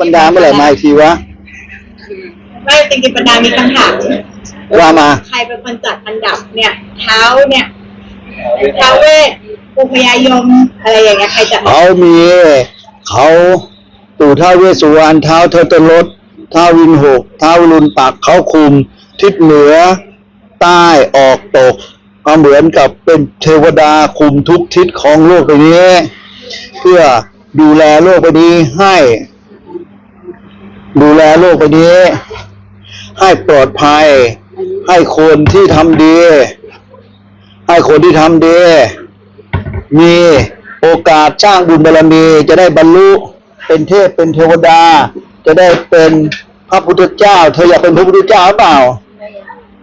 บรรดาเมื่อไหร่มาอีกทีวะ ไม่จริงๆบรรดามีคำถามว่ามา ใครเป็นคนจัดอันดับเนี่ย เท้าเนี่ยเท้าเวทปูพยายมอะไรอย่างเงี้ยใครจัดเขามีเขาปู่ท้าวเวสสุวรรณเท้าเทตรสท้าววินหกเท้าวรุนปักเขาคุม ทิศเหนือ ใต้ออกตกก็เหมือนกับเป็นเทวดาคุมทุกทิศของโลกใบนี้ เพื่อดูแลโลกใบนี้ให้ ดูแลโลกใบนี้ ให้ปลอดภัย ให้คนที่ทำดี ให้คนที่ทำดี มีโอกาสสร้างบุญบารมี จะได้บรรลุเป็นเทพเป็นเทวดา จะได้เป็นพระพุทธเจ้า เธออยากเป็นพระพุทธเจ้าหรือเปล่า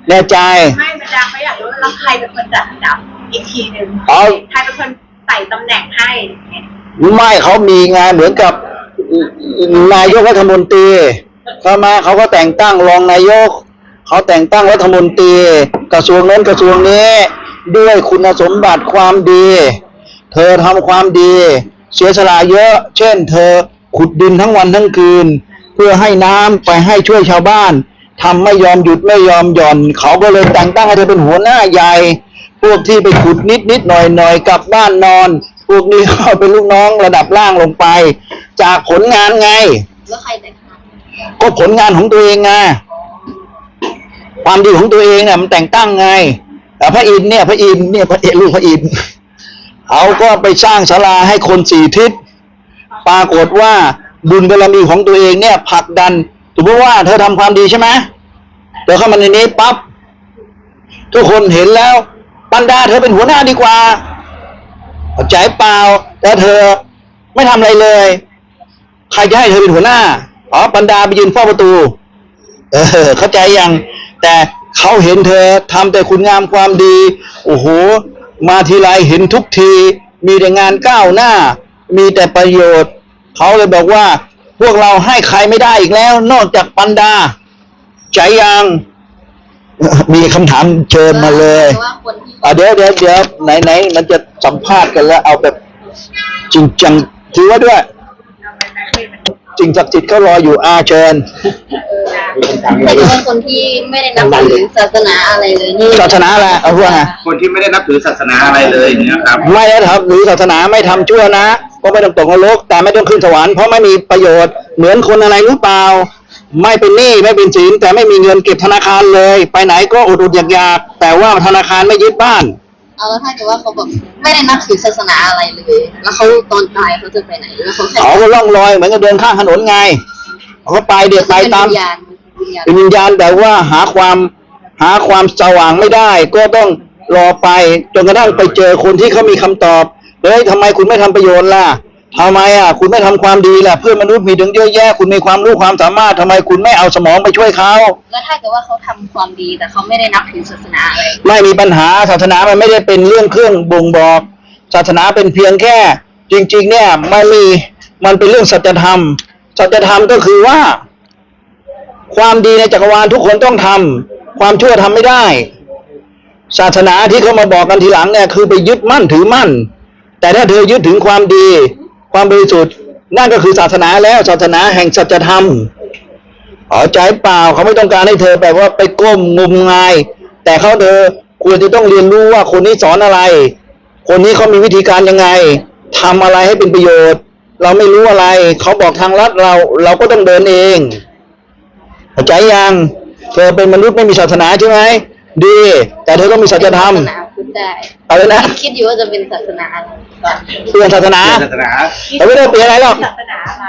แน่ใจ ไม่บรรดาเขาอยากรู้ว่าแล้วใครเป็นคนจัดอันดับอีกทีหนึ่งเอาใครเป็นคนใส่ตำแหน่งให้เนี่ยไม่เขามีงานเหมือนกับ นายกรัฐมนตรีเข้ามาเขาก็แต่งตั้งรองนายก เขาแต่งตั้งรัฐมนตรี กระทรวงนั้นกระทรวงนี้ ด้วยคุณสมบัติความดี เธอทำความดี เสียสละเยอะ เช่น เธอขุดดินทั้งวันทั้งคืน เพื่อให้น้ำไปให้ช่วยชาวบ้านทำไม่ยอมหยุดไม่ยอมหย่อน เขาก็เลยแต่งตั้งให้เธอเป็นหัวหน้าใหญ่พวกที่ไปขุดนิดนิดหน่อยหน่อยกลับบ้านนอน พวกนี้เขาเป็นลูกน้องระดับล่างลงไป จากผลงานไง แล้วใครแต่งงานก็ผลงานของตัวเองไงความดีของตัวเองเนี่ยมันแต่งตั้งไง แต่พระอินทร์เนี่ย พระอินทร์เนี่ยพระเอกลูกพระอินทร์เขาก็ไปสร้างศาลาให้คนสี่ทิศ ปรากฏว่าบุญบารมีของตัวเองเนี่ยผลักดันสมมติว่าเธอทำความดีใช่ไหมเธอเข้ามาในนี้ปั๊บทุกคนเห็นแล้วปันดาเธอเป็นหัวหน้าดีกว่า เข้าใจเปล่าแต่เธอไม่ทำอะไรเลย ใครจะให้เธอเป็นหัวหน้าอ๋อปันดาไปยืนเฝ้าประตู เออ เข้าใจยัง แต่เขาเห็นเธอทำแต่คุณงามความดี โอ้โห มาทีไรเห็นทุกที มีแต่งานก้าวหน้า มีแต่ประโยชน์ เขาเลยบอกว่า พวกเราให้ใครไม่ได้อีกแล้ว นอกจากปันดา ใจยัง มีคำถามเชิญมาเลยว่าคนที่อะเดี๋ยวเดี๋ยวเดี๋ยวไหนไหนมันจะสัมภาษณ์กันแล้วเอาแบบจริงจังถือว่าด้วยจริงศักดิ์สิทธิ์เขารออยู่อาเชิญแต่ว่าคนที่ไม่ได้นับถือศาสนาอะไรเลยนี่ศาสนาอะไรเอาพูดไงคนที่ไม่ได้นับถือศาสนาอะไรเลยเนี่ยครับ ไม่ได้ทำหรือศาสนาไม่ทำชั่วนะก็ไม่ต้องตกนรกแต่ไม่ต้องขึ้นสวรรค์เพราะไม่มีประโยชน์เหมือนคนอะไรรู้เปล่า ไม่เป็นหนี้ไม่เป็นสินแต่ไม่มีเงินเก็บธนาคารเลย ไปไหนก็อดอดอยากๆแต่ว่าธนาคารไม่ยึดบ้าน เอาแล้วถ้าเกิดว่าเขาแบบไม่ได้นับถือศาสนาอะไรเลย แล้วเขาตอนตายเขาจะไปไหนแล้วเขาแค่เขาก็ล่องลอยเหมือนกับเดินข้างถนนไงเขาก็ไปเดี๋ยวไปเป็นตามวิญญาณวิญญาณเป็นวิญญาณแต่ว่าหาความหาความสว่างไม่ได้ ก็ต้องรอไปจนกระทั่งไปเจอคนที่เขามีคำตอบเฮ้ยทำไมคุณไม่ทำประโยชน์ล่ะ ทำไมอะคุณไม่ทำความดีล่ะเพื่อนมนุษย์มีถึงเยอะแยะ คุณมีความรู้ความสามารถทำไมคุณไม่เอาสมองไปช่วยเขาแล้วถ้าเกิดว่าเขาทำความดีแต่เขาไม่ได้นับถือศาสนาอะไรไม่มีปัญหาศาสนามันไม่ได้เป็นเรื่องเครื่องบ่งบอก ศาสนาเป็นเพียงแค่ จริง ๆ เนี่ยมันมีมันเป็นเรื่องสัจธรรมสัจธรรมก็คือว่า ความดีในจักรวาลทุกคนต้องทำความชั่วทำไม่ได้ ศาสนาที่เขามาบอกกันทีหลังเนี่ยคือไปยึดมั่นถือมั่น แต่ถ้าเธอยึดถึงความดี ความบริสุทธิ์นั่นก็คือศาสนาแล้วศาสนาแห่งสัจธรรมอ๋อใจเปล่าเขาไม่ต้องการให้เธอแบบว่าไปก้มงมงาย แต่เขาเธอควรจะต้องเรียนรู้ว่าคนนี้สอนอะไร คนนี้เขามีวิธีการยังไงทำอะไรให้เป็นประโยชน์ เราไม่รู้อะไร เขาบอกทางลัดเรา เราก็ต้องเดินเองเข้าใจยังเธอเป็นมนุษย์ไม่มีศาสนาใช่ไหมดี แต่เธอต้องมีสัจธรรม ศาสนาพุทธได้อะไรนะคิดอยู่ว่าจะเป็นศาสนาอะไรก่อนเปลี่ยนศาสนาศาสนาเราไม่ได้เปลี่ยนอะไรหรอกศาสนาอะไร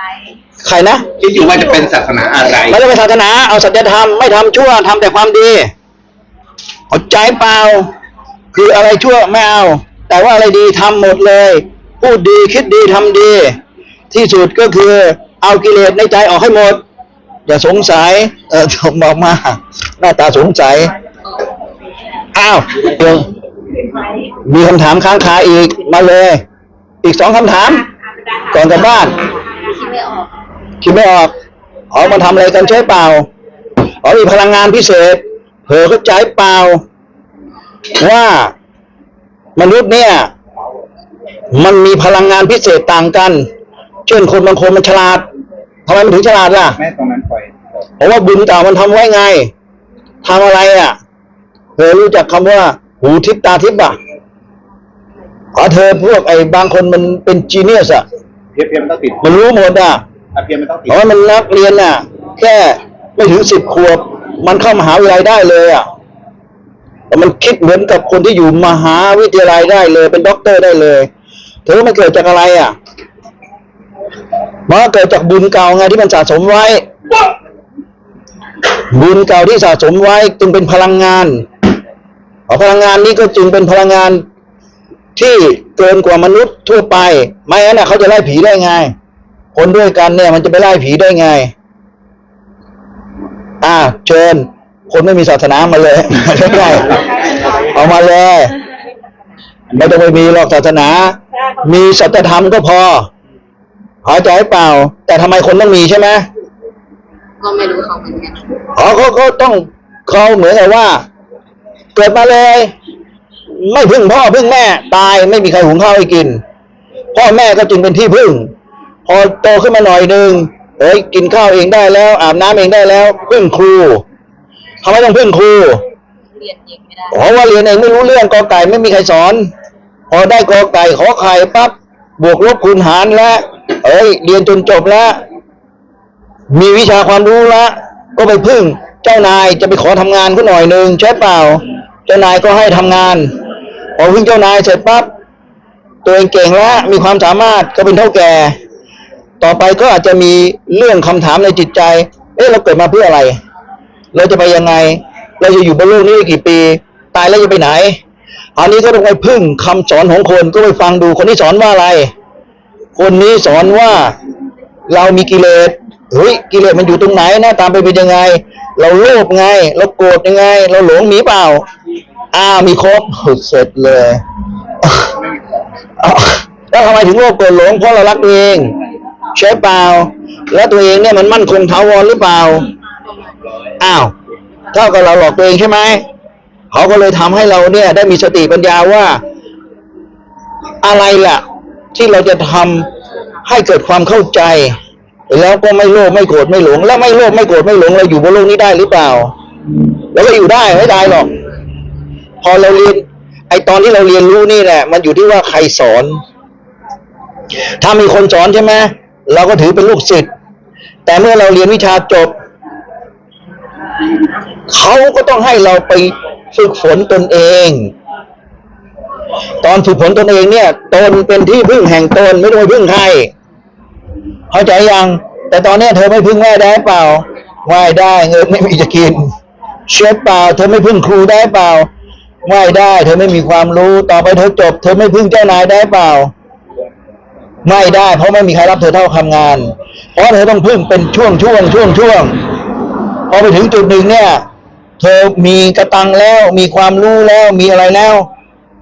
ใครนะคิดอยู่ว่าจะเป็นศาสนาอะไรไม่ได้เป็นศาสนา เอาสัจธรรมไม่ทำชั่วทำแต่ความดีเอาใจเปล่า คืออะไรชั่วไม่เอา แต่ว่าอะไรดีทำหมดเลยพูดดีคิดดีทำดี ที่สุดก็คือเอากิเลสในใจออกให้หมด อย่าสงสัย เออผมบอกมาหน้าตาสงสัยอ้าวเดี๋ยว มีคำถามค้างคาอีกมาเลย อีกสองคำถาม ก่อนกลับบ้านคิดไม่ออกคิดไม่ออกอ๋อมาทำอะไรกันใช่เปล่าอ๋อมีพลังงานพิเศษเผลอเข้าใจเปล่า ว่ามนุษย์เนี่ย มันมีพลังงานพิเศษต่างกัน เช่นคนบางคนมันฉลาดทำไมมันถึงฉลาดล่ะแม่ตรงนั้นปล่อยเพราะว่าบุญเก่ามันทำไว้ไงทำอะไรอะเธอรู้จักคำว่า หูทิพตาทิพอะขอเธอพวกไอ้บางคนมันเป็นจีเนียสอะเพียงเพียงมันต้องติดมันรู้หมดอะอะเพียงมันต้องติเพดราะว่ามันนักเรียนน่ะ แค่ไม่ถึงสิบขวบ มันเข้ามหาวิทยาลัยได้เลยอะแต่มันคิดเหมือนกับคนที่อยู่มหาวิทยาลัยได้เลย เป็นด็อกเตอร์ได้เลยเธอมันเกิดจากอะไรอะมันก็เกิดจากบุญเก่าไงที่มันสะสมไว้ บุญเก่าที่สะสมไว้จึงเป็นพลังงานเอา พลังงานนี้ก็จึงเป็นพลังงานที่เกินกว่ามนุษย์ทั่วไป ไม่งั้นน่ะเขาจะไล่ผีได้ไง คนด้วยกันเนี่ย มันจะไปไล่ผีได้ไง อ่า เชิญ คนไม่มีศาสนามาเลยใกล้ๆเอามาเลยไม่ต้องไปมีหรอกศาสนา มีสัจธรรมก็พอหายใจเปล่า แต่ทำไมคนต้องมีใช่ไหมก็ไม่รู้เขาเหมือนกันอ๋อเขาเขาต้องเขาเหมือนกับว่า เกิดมาเลย ไม่พึ่งพ่อพึ่งแม่ ตายไม่มีใครหุงข้าวให้กิน พ่อแม่ก็จึงเป็นที่พึ่ง พอโตขึ้นมาหน่อยหนึ่งเอ้ยกินข้าวเองได้แล้ว อาบน้ำเองได้แล้ว พึ่งครูทำไมต้องพึ่งครูเรียนเองไม่ได้เพราะว่าเรียนเองไม่รู้เรื่องกอไก่ไม่มีใครสอน พอได้กอไก่ขอไข่ปั๊บบวกลบคูณหารแล้วเอ้ยเรียนจนจบแล้วมีวิชาความรู้แล้วก็ไปพึ่งเจ้านายจะไปขอทำงานก็หน่อยหนึ่งใช่เปล่า เจ้านายก็ให้ทำงานพอพึ่งเจ้านายเสร็จปั๊บตัวเองเก่งแล้วมีความสามารถก็เป็นเท่าแก่ ต่อไปก็อาจจะมีเรื่องคำถามในจิตใจเอ๊ะเราเกิดมาเพื่ออะไร เราจะไปยังไง เราจะอยู่บนโลกนี้กี่ปี ตายแล้วจะไปไหน อันนี้ก็ต้องไปพึ่งคำสอนของคนก็ไปฟังดูคนที่สอนว่าอะไร คนนี้สอนว่าเรามีกิเลสเฮ้ยกิเลสมันอยู่ตรงไหนหน้าตามไปเป็นยังไง เราโลภไง เราโกรธยังไง เราหลงมีเปล่า อ้าวมีครบเสร็จเลยแล้วทำไมถึงโลภโกรธหลงเพราะเรารักตัวเองใช่เปล่า แล้วตัวเองเนี่ยมันมั่นคงถาวรหรือเปล่าอ้าวเท่ากับเราหลอกตัวเองใช่ไหมเขาก็เลยทำให้เราเนี่ย ได้มีสติปัญญาว่า อะไรล่ะ ที่เราจะทำให้เกิดความเข้าใจ แล้วก็ไม่โลภไม่โกรธไม่หลง แล้วไม่โลภไม่โกรธไม่หลงเราอยู่บนโลกนี้ได้หรือเปล่าแล้วก็อยู่ได้ไม่ได้หรอก พอเราเรียน ไอตอนที่เราเรียนรู้นี่แหละ มันอยู่ที่ว่าใครสอน ถ้ามีคนสอนใช่ไหมเราก็ถือเป็นลูกศิษย์แต่เมื่อเราเรียนวิชาจบ เขาก็ต้องให้เราไปฝึกฝนตนเอง ตอนฝึกฝนตนเองเนี่ย ตนเป็นที่พึ่งแห่งตนไม่ต้องไปพึ่งใครเข้าใจยัง แต่ตอนนี้เธอไม่พึ่งแม่ได้เปล่าไหวได้เงินไม่มีจะกิน เชื่อเปล่า เธอไม่พึ่งครูได้เปล่า ไหว้ได้ เธอไม่มีความรู้ต่อไปเธอจบ เธอไม่พึ่งเจ้านายได้เปล่า ไม่ได้ เพราะไม่มีใครรับเธอเท่าทำงาน เพราะเธอต้องพึ่งเป็นช่วงช่วงช่วงช่วงพอไปถึงจุดหนึ่งเนี่ย เธอมีกระตังแล้ว มีความรู้แล้วมีอะไรแล้ว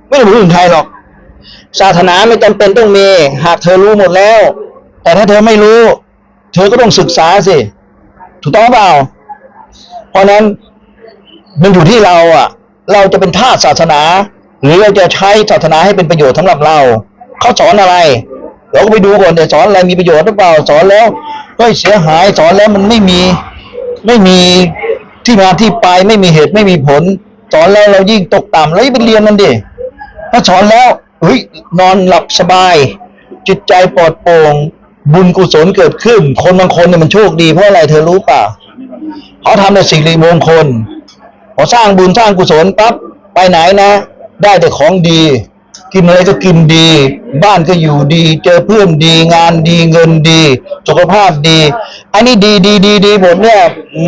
ไม่ต้องพึ่งใครหรอกศาสนาไม่จำเป็นต้องมีหากเธอรู้หมดแล้ว แต่ถ้าเธอไม่รู้ เธอก็ต้องศึกษาสิถูกต้องเปล่า เพราะนั้นมันอยู่ที่เราอะ เราจะเป็นทาสศาสนา หรือเราจะใช้ศาสนาให้เป็นประโยชน์สำหรับเรา เขาสอนอะไร เราก็ไปดูก่อนเดี๋ยวสอนอะไรมีประโยชน์หรือเปล่าสอนแล้วเฮ้ยเสียหายสอนแล้วมันไม่มีไม่มีที่มาที่ไปไม่มีเหตุไม่มีผล สอนแล้วเรายิ่งตกต่ำแล้วไปเรียนมันดิถ้าสอนแล้วเฮ้ยนอนหลับสบาย จิตใจปลอดโปร่งบุญกุศลเกิดขึ้น คนบางคนเนี่ยมันโชคดีเพราะอะไรเธอรู้เปล่าเขาทำในสิ่งมงคล อสร้างบุญสร้างกุศลปั๊บไปไหนนะ ได้แต่ของดี กินอะไรก็กินดี บ้านก็อยู่ดี เจอเพื่อนดี งานดีเงินดี สุขภาพดี อันนี้ดีดีดีดีหมดเนี่ย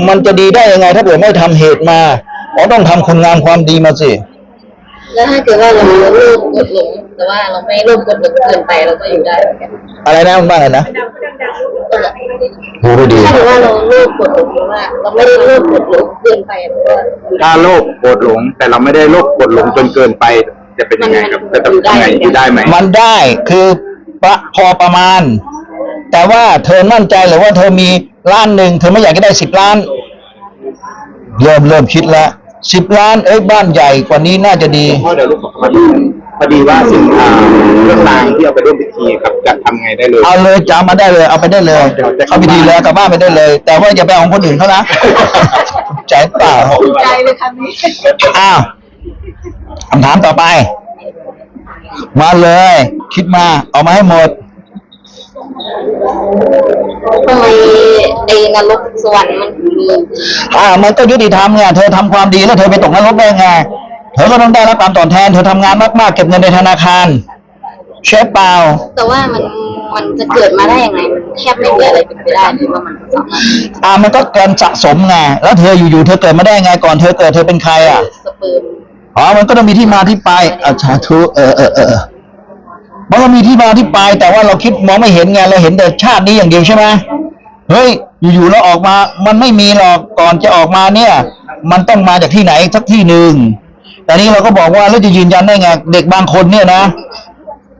มันจะดีได้ยังไง ถ้าเกิดไม่ทำเหตุมาเราต้องทำคุณงามความดีมาสิแล้วถ้าเกิดว่าเราโลภกดหลงแต่ว่าเราไม่โลภกดหลงเกินไปเราก็อยู่ได้เหมือนกันอะไรนะมันบ้างอะไรนะ หูไม่ดี ถ้าเกิดว่าเราโลภกดหลงหรือว่าเราไม่ได้โลภกดหลงเกินไปเราก็อยู่ได้ถ้าโลภโกรธหลง แต่เราไม่ได้โลภโกรธหลงจนเกินไป จะเป็นยังไงครับจะทำยังไงอยู่ได้ไหมมันได้คือประพอประมาณ แต่ว่าเธอมั่นใจหรือว่าเธอมีล้านหนึ่งเธอไม่อยากจะได้สิบล้าน เริ่มเริ่มคิดแล้วสิบล้านเอ้ยบ้านใหญ่กว่านี้น่าจะดี เพราะเดี๋ยวลูกขอมา พอดีว่าสิ่งอ่าเครื่องรางที่เอาไปร่วมพิธีครับจะทำไงได้เลย เอาเลยจำมาได้เลย เอาไปได้เลยเดี๋ยวจะเข้าพิธีเลยกลับบ้านไปได้เลย แต่ว่าอย่าไปเอาของคนอื่นเขานะใจเปล่าดีใจเลยคำนี้อ้าวคำถามต่อไป มาเลย คิดมาเอามาให้หมด ทำไมไอ้นรกสวรรค์มันถึงมี อ่ามันก็ยุติธรรมไงเธอทำความดีแล้วเธอไปตกนรกได้ไง เธอก็ต้องได้รับการตอบแทน เธอทำงานมากๆ เก็บเงินในธนาคารใช่เปล่า แต่ว่ามันมันจะเกิดมาได้ยังไงมันแทบไม่มีอะไรเป็นไปได้เลยว่ามันสามารถอ่ามันก็เกินสะสมไง แล้วเธออยู่ๆ เธอเกิดมาได้ไงก่อนเธอเกิดเธอเป็นใครอะ สเปิร์มอ๋อ มันก็ต้องมีที่มาที่ไปอะสาธุเออเออเออมันก็มีที่มาที่ไป แต่ว่าเราคิดมองไม่เห็นไง เราเห็นแต่ชาตินี้อย่างเดียวใช่ไหมเฮ้ย อยู่ๆแล้วออกมา มันไม่มีหรอก ก่อนจะออกมาเนี่ย มันต้องมาจากที่ไหนสักที่หนึ่ง แต่นี้เราก็บอกว่าแล้วจะยืนยันได้ไง เด็กบางคนเนี่ยนะ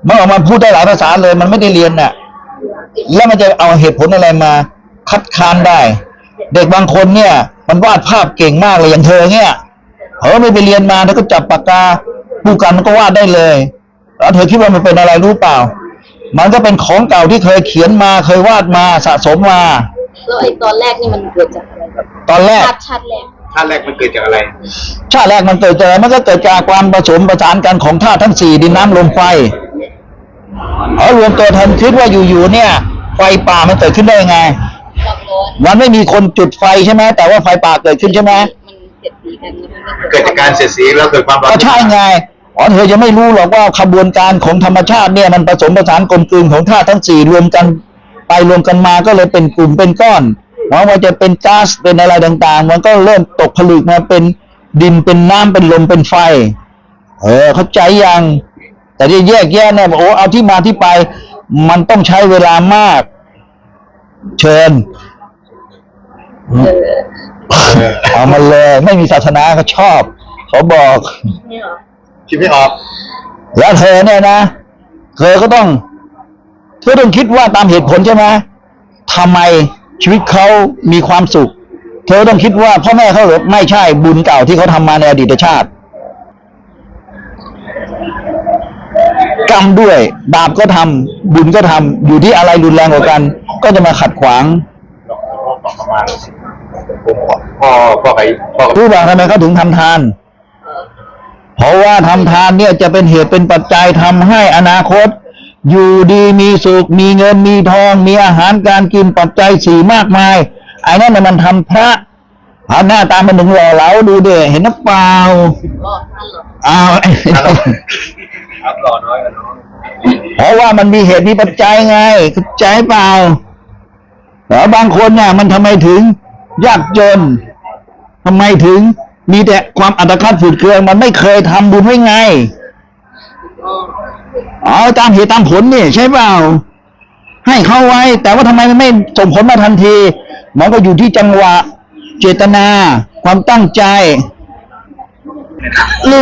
มันออกมาพูดได้หลายภาษาเลย มันไม่ได้เรียนน่ะ แล้วมันจะเอาเหตุผลอะไรมา คัดค้านได้ เด็กบางคนเนี่ย มันวาดภาพเก่งมากเลยอย่างเธอเนี่ยเออไม่ไปเรียนมาแล้วก็จับปากกาผู้กันก็วาดได้เลยแล้วเธอคิดว่ามันเป็นอะไรรู้เปล่า มันก็เป็นของเก่าที่เคยเขียนมาเคยวาดมาสะสมมา แล้วไอ้ตอนแรกนี่มันเกิดจากอะไรแบบตอนแรก ชาติชาติแรกชาติแรกมันเกิดจากอะไร ชาติแรกมันเกิดจากอะไรมันก็เกิดจากความผสมประสานกันของธาตุทั้งสี่ดินน้ำลมไฟเอารวมตัวทันคิดว่าอยู่ๆเนี่ย ไฟป่ามันเกิดขึ้นได้ยังไง ความร้อนมันไม่มีคนจุดไฟใช่ไหมแต่ว่าไฟป่าเกิดขึ้นใช่ไหมมันเสียดสีกันแล้วมันก็เกิดจากการเสียดสีแล้วเกิดความร้อนก็ใช่ไงอ๋อเธอจะไม่รู้หรอกว่าขบวนการของธรรมชาติเนี่ยมันผสมผสานกลมกลืนของธาตุทั้งสี่รวมกัน ไปรวมกันมาก็เลยเป็นกลุ่มเป็นก้อนหวังว่าจะเป็นก๊าซเป็นอะไรต่างๆ มันก็เริ่มตกผลึกมาเป็นดินเป็นน้ำเป็นลมเป็นไฟ เออ เข้าใจยัง แต่ที่แยกแยะเนี่ยบอกโอ้เอาที่มาที่ไป มันต้องใช้เวลามาก เชิญเออเอามาเลยไม่มีศาสนาเขาชอบ เขาบอกนี่เหรอคิดไม่ออก แล้วเธอเนี่ยนะ เธอก็ต้อง เธอต้องคิดว่าตามเหตุผลใช่ไหมทำไมชีวิตเขามีความสุข เธอต้องคิดว่าพ่อแม่เขาหรือไม่ใช่บุญเก่าที่เขาทำมาในอดีตชาติ กรรมด้วย บาปก็ทำบุญก็ทำอยู่ที่อะไรรุนแรงกว่ากัน ก็จะมาขัดขวางประมาณพ่อพ่อไปพ่อกับรู้ป่ะทำไมเขาถึงทำทาน เพราะว่าทำทานเนี่ยจะเป็นเหตุเป็นปัจจัยทำให้อนาคต อยู่ดีมีสุข มีเงินมีทอง มีอาหารการกินปัจจัยสี่มากมายไอ้นั่นน่ะมันทำพระเอาหน้าตามันถึงหล่อเหลาดูเด้เห็นนักเปล่าเอาวครับรอน้อยกันน้องเพราะว่ามันมีเหตุมีปัจจัยไงเข้าใจเปล่าแล้วบางคนน่ะมันทำไมถึงยากจนทำไมถึงมีแต่ความอัตคัดฝืดเคืองมันไม่เคยทำบุญไว้ไง อ๋อตามเหตุตามผลนี่ใช่เปล่า ให้เข้าไว้ แต่ว่าทำไมมันไม่ส่งผลมาทันทีมันก็อยู่ที่จังหวะ เจตนา ความตั้งใจ